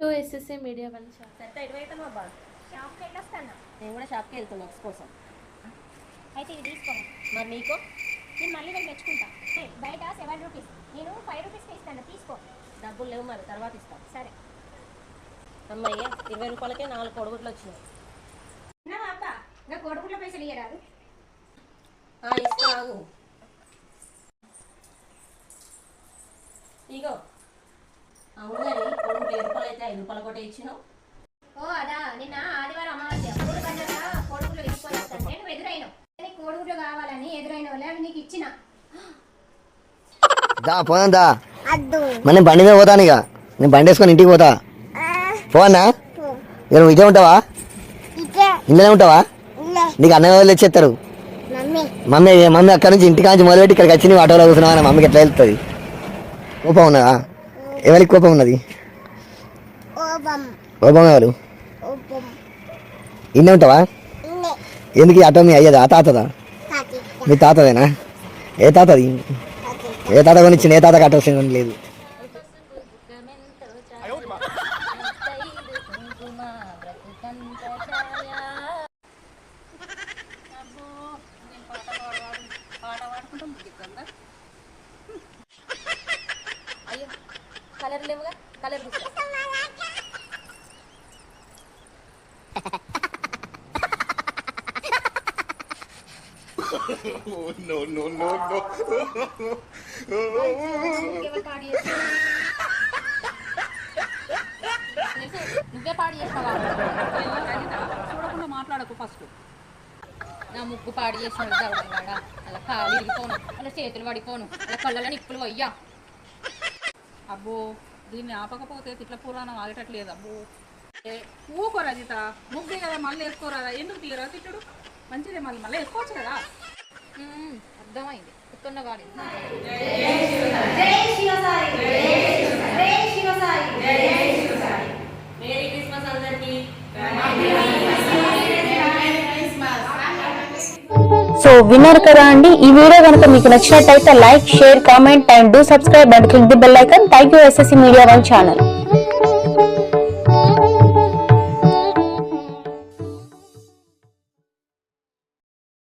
SSA media one channel Saritha ఎటు అవుతాం అబ్బా షాప్కి వెళ్ళొస్తాను. నేను కూడా షాప్కి వెళ్తున్నా ఎక్స్ కోసం. అయితే ఇది తీసుకో మరి నీకు? నేను మళ్ళీ వెళ్ళి తెచ్చుకుంటా. బయట సెవెన్ రూపీస్. నేను ఫైవ్ రూపీస్కి ఇస్తాను తీసుకో. డబ్బులు లేవు మరి తర్వాత ఇస్తాం. సరే. అమ్మయ్య ఇరవై రూపాయలకే నాలుగు కొడుగుట్లు వచ్చినాయి. అబ్బ నా కొడుకుల పైసలు ఇయ్యరాదు. ఆ, ఇస్తాను ఇగో. అవును అయితే ఐదు రూపాయలు కూడా ఇచ్చినావు. ఓ అదా నిన్న ఆదివారం అమావాస్య. మూడు గంటల కోడిగుడ్లు తీసుకొని వస్తాను నేను నీకు కోడిగుడ్లు కావాలని ఎదురైన వాళ్ళు అవి నీకు ఇచ్చిన. దా పోదాం బండి మీద పోతాను ఇక నేను బండి వేసుకొని ఇంటికి పోతా. పోనా? ఇక నువ్వు ఇదే ఉంటావా? ఇంట్లోనే ఉంటావా? నీకు అన్నయ్య వాళ్ళు తెచ్చేస్తారు. మమ్మీ. మమ్మీ అక్కడ నుంచి ఇంటికి నుంచి మొదలుపెట్టి ఇక్కడికి వచ్చి నువ్వు ఆటోలో కూర్చున్నావు? మమ్మీకి ఎట్లా వెళ్తుంది కోపం ఉన్నదా? ఎవరికి కోపం ఉన్నది? కోపం ఎవరు? ఇన్నే ఉంటావా? ఎందుకు ఈ ఆటో మీ అయ్యదా? తాతదా? మీ తాతదేనా? ఏ తాతది? ఏ తాత కొనిచ్చిన ఏ తాత కట్టవలసిన లేదు. కలర్ లేవుగా? కలర్ తీసుకో నువ్వే పాడు చేస్తావా? చూడకుండా మాట్లాడకు ఫస్ట్. నా ముగ్గు పాడు చేసిన అలా కాలు ఇరిగిపోను అలా చేతులు పడిపోను అలా కళ్ళలో నిప్పులు అయ్యా అబ్బో దీన్ని ఆపకపోతే తిట్ల పురాణం ఆగేటట్లేదు అబ్బో. ఊకోరా జిత రజిత కదా మళ్ళీ వేసుకోరాదా? ఎందుకు తీయరా తిట్టుడు? మంచిదే మళ్ళీ మళ్ళీ వేసుకోవచ్చు కదా? అర్థమైంది. చెప్తున్న వాడి మేరీ క్రిస్మస్ అందరికీ సో విన్నారు కదా అండి? ఈ వీడియో కనుక మీకు నచ్చినట్టయితే like share comment and do subscribe and click the bell icon. Thank you SSC media one channel.